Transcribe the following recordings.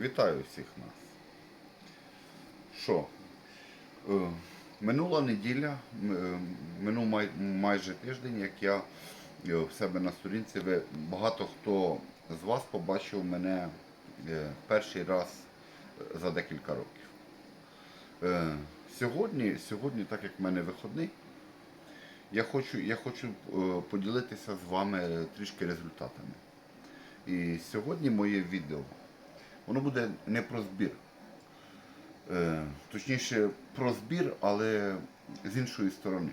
Вітаю всіх нас. Що? е, Минула неділя, е, минув май- майже тиждень, як я е, в себе на сторінці. Ви, багато хто з вас побачив мене перший раз за декілька років. Сьогодні, сьогодні, так як в мене виходний, я хочу, я хочу поділитися з вами трішки результатами. І сьогодні моє відео воно буде не про збір. Е, точніше, про збір, але з іншої сторони.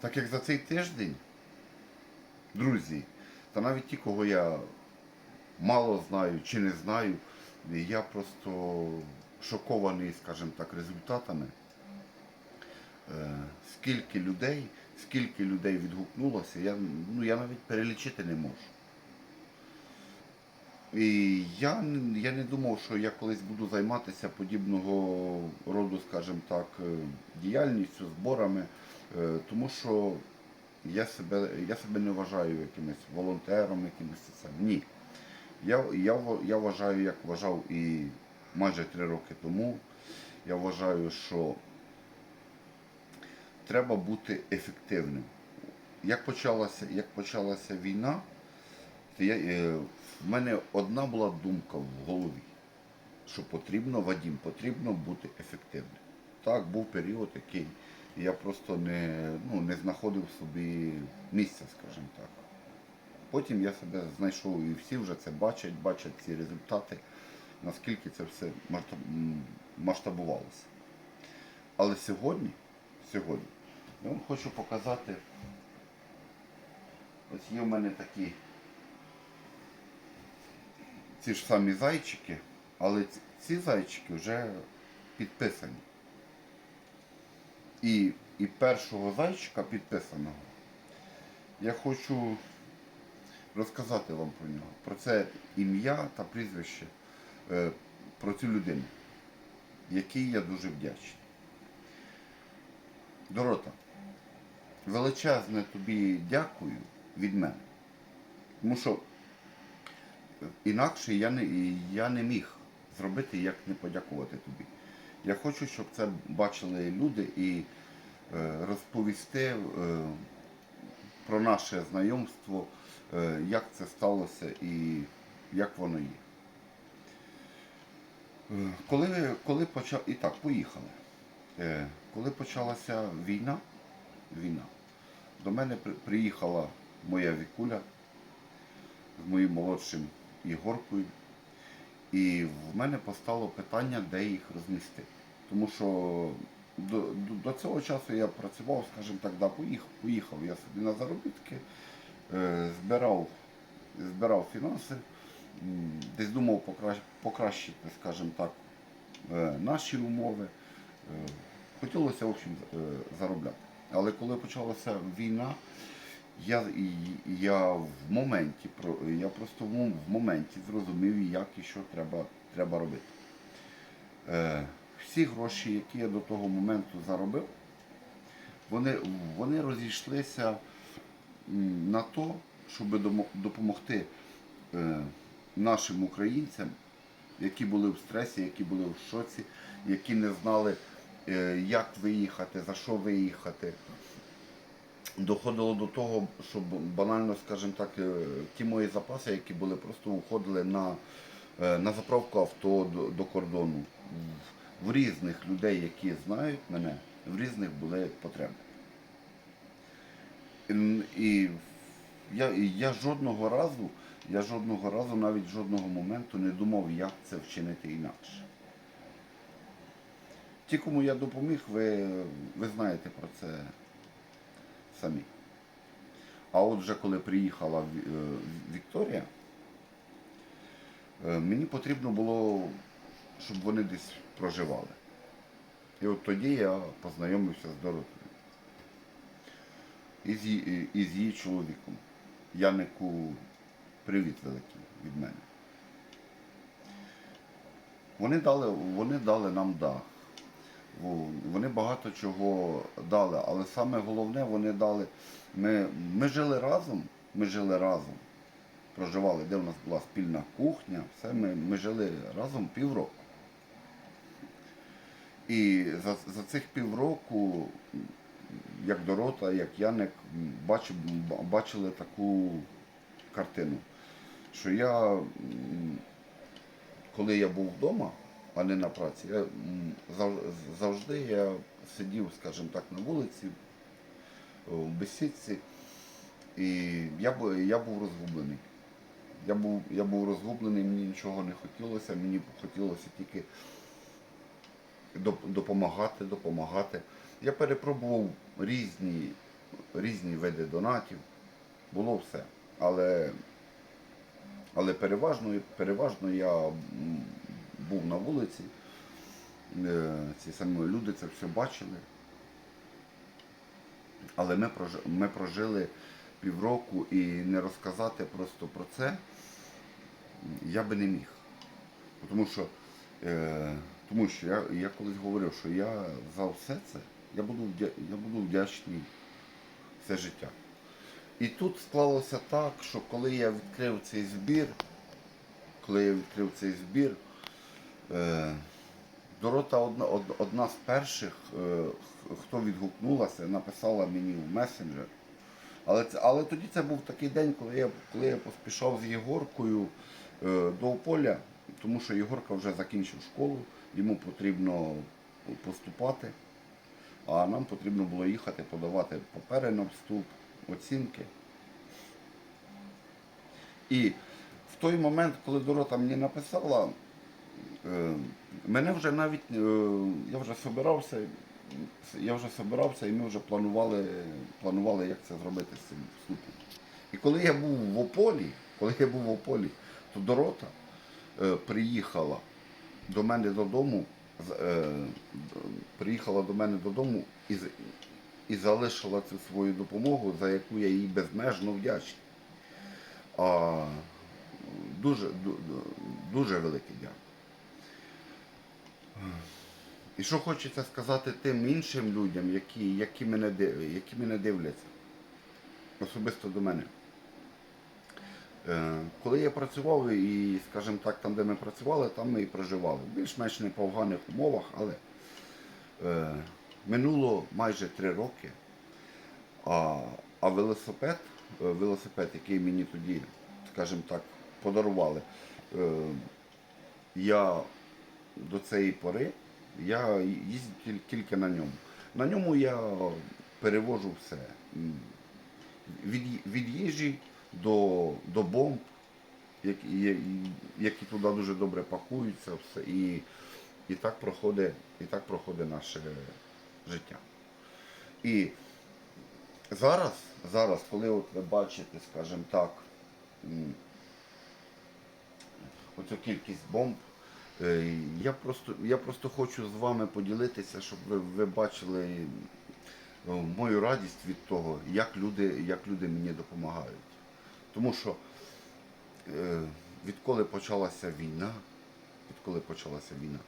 Так як за цей тиждень, друзі, та навіть ті, кого я мало знаю чи не знаю, я просто шокований, скажімо так, результатами. Е, скільки людей, скільки людей відгукнулося, я, ну, я навіть перелічити не можу. І я, я не думав, що я колись буду займатися подібного роду, скажімо так, е, діяльністю, зборами, е, тому що я себе, я себе не вважаю якимось волонтером, якимось це. Ні. Я, я, я вважаю, як вважав і майже три роки тому, я вважаю, що треба бути ефективним. Як почалася, як почалася війна, я, е, в мене одна була думка в голові, що потрібно, Вадім, потрібно бути ефективним. Так, був період, який я просто не, ну, не знаходив собі місця, скажімо так. Потім я себе знайшов і всі вже це бачать, бачать ці результати, наскільки це все масштабувалося. Але сьогодні, сьогодні, я вам хочу показати, ось є в мене такі ці ж самі зайчики, але ці- зайчики вже підписані. І, і першого зайчика підписаного я хочу розказати вам про нього. Про це ім'я та прізвище, е, про цю людину, якій я дуже вдячний. Дорота, величезне тобі дякую від мене. Тому що інакше я не, я не міг зробити, як не подякувати тобі. Я хочу, щоб це бачили люди і е, розповісти е, про наше знайомство, е, як це сталося і як воно є. Коли, коли почав. І так, поїхали. Коли почалася війна, війна, до мене приїхала моя вікуля з моїм молодшим Ігоркою. І в мене постало питання, де їх розмістити. Тому що до, до, цього часу я працював, скажімо так, да, поїхав, поїхав я собі на заробітки, е, збирав, збирав фінанси, десь думав покращ, покращити, скажімо так, е, наші умови. Е, Хотілося, в общем, е, заробляти. Але коли почалася війна, я, я в моменті, я просто в моменті зрозумів, як і що треба, треба робити. Е, всі гроші, які я до того моменту заробив, вони, вони розійшлися на то, щоб допомогти е, нашим українцям, які були в стресі, які були в шоці, які не знали, е, як виїхати, за що виїхати доходило до того, що банально, скажімо так, е, ті мої запаси, які були, просто уходили на, е, на заправку авто до, до кордону. В, в різних людей, які знають мене, в різних були потреби. І я, я жодного разу, я жодного разу, навіть жодного моменту не думав, як це вчинити інакше. Ті, кому я допоміг, ви, ви знаєте про це самі. А от вже коли приїхала е, Вікторія, е, мені потрібно було, щоб вони десь проживали. І от тоді я познайомився з Доротою. І з, її- її чоловіком. Янику привіт великий від мене. Вони дали, вони дали нам дах. Во- Вони багато чого дали, але саме головне вони дали. Ми, ми жили разом, ми жили разом проживали, де у нас була спільна кухня, все, ми, ми жили разом півроку. І за, за цих півроку, як Дорота, як Яник, м, бачив, ба- бачили таку картину, що я, коли я був вдома, а не на праці, я завжди я сидів, скажімо так, на вулиці, в бесідці, і я, я був розгублений. Я був, я був розгублений, мені нічого не хотілося, мені хотілося тільки допомагати, допомагати. Я перепробував різні, різні види донатів, було все. Але, але переважно, переважно я був на вулиці, е, ці самі люди це все бачили. Але ми прожили, ми прожили півроку і не розказати просто про це я би не міг. Тому що, е, тому що я, я колись говорив, що я за все це я буду, я буду вдячний все життя. І тут склалося так, що коли я відкрив цей збір, коли я відкрив цей збір, Дорота одна, одна з перших, е, хто відгукнулася, написала мені в месенджер. Але, це, але тоді це був такий день, коли я, коли я поспішав з Єгоркою е, до Ополя, тому що Єгорка вже закінчив школу, йому потрібно поступати, а нам потрібно було їхати подавати папери на вступ, оцінки. І в той момент, коли Дорота мені написала, е, мене вже навіть, е, я вже собирався, я вже собирався і ми вже планували, планували, як це зробити з цим вступом. І коли я був в Ополі, коли я був в Ополі, то Дорота е, приїхала до мене додому, е, приїхала до мене додому і, і залишила цю свою допомогу, за яку я їй безмежно вдячний. А, дуже, ду- ду- дуже велике дякую. І що хочеться сказати тим іншим людям, які, які, мене, які мене дивляться, особисто до мене. Е, Коли я працював і, скажімо так, там, де ми працювали, там ми і проживали. Більш-менш не по поганих умовах, але е, минуло майже три роки. А, а велосипед, е, велосипед, який мені тоді, скажімо так, подарували, е, я до цієї пори я їздив тільки на ньому. На ньому я перевожу все. Від, від їжі до, до бомб, які, які туди дуже добре пакуються, все, і, і, так проходить, і так проходить наше життя. І зараз, зараз, коли от ви бачите, скажімо так, оцю кількість бомб, я просто, я просто хочу з вами поділитися, щоб ви, ви бачили е, мою радість від того, як люди, як люди мені допомагають. Тому що е, відколи почалася війна, відколи почалася війна,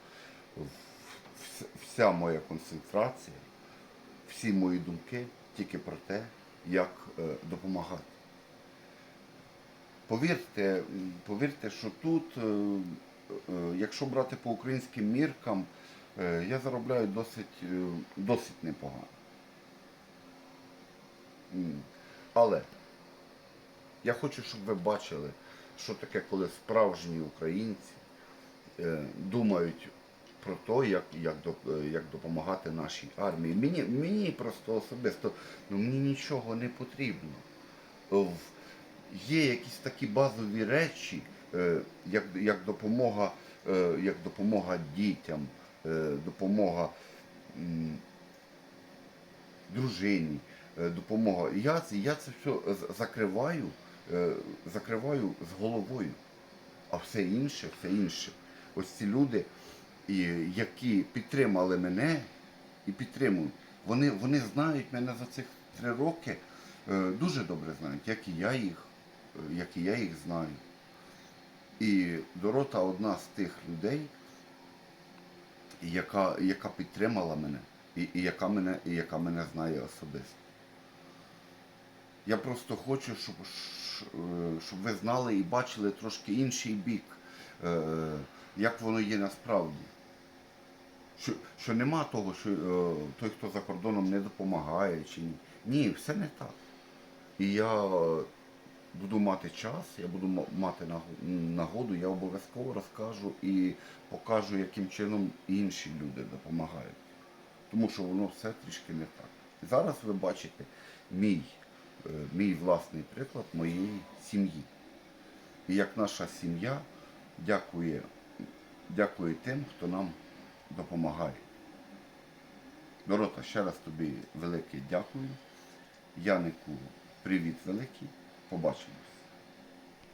вся моя концентрація, всі мої думки тільки про те, як е, допомагати. Повірте, повірте, що тут, е, е, якщо брати по українським міркам, е, я заробляю досить, е, досить непогано. Але я хочу, щоб ви бачили, що таке, коли справжні українці е, думають про те, як, як, е, як допомагати нашій армії. Мені, мені просто особисто ну, мені нічого не потрібно. Е, Є якісь такі базові речі, е, як, як, допомога, е, як допомога дітям, е, допомога дружині, е, допомога. Я, я це все закриваю, е, закриваю з головою. А все інше, все інше. Ось ці люди, які підтримали мене і підтримують, вони, вони знають мене за цих три роки, е, дуже добре знають, як і я їх, е, як і я їх знаю. І Дорота одна з тих людей, яка, яка підтримала мене, і, і, яка мене, і яка мене знає особисто. Я просто хочу, щоб, щоб ви знали і бачили трошки інший бік, е, як воно є насправді. Що, що нема того, що е, той, хто за кордоном не допомагає чи ні. Ні, все не так. І я буду мати час, я буду мати нагоду, я обов'язково розкажу і покажу, яким чином інші люди допомагають. Тому що воно все трішки не так. Зараз ви бачите мій, е, мій власний приклад моєї сім'ї. І як наша сім'я дякує, дякує тим, хто нам допомагає. Дорота, ще раз тобі велике дякую. Янику, привіт великий. Побачимось.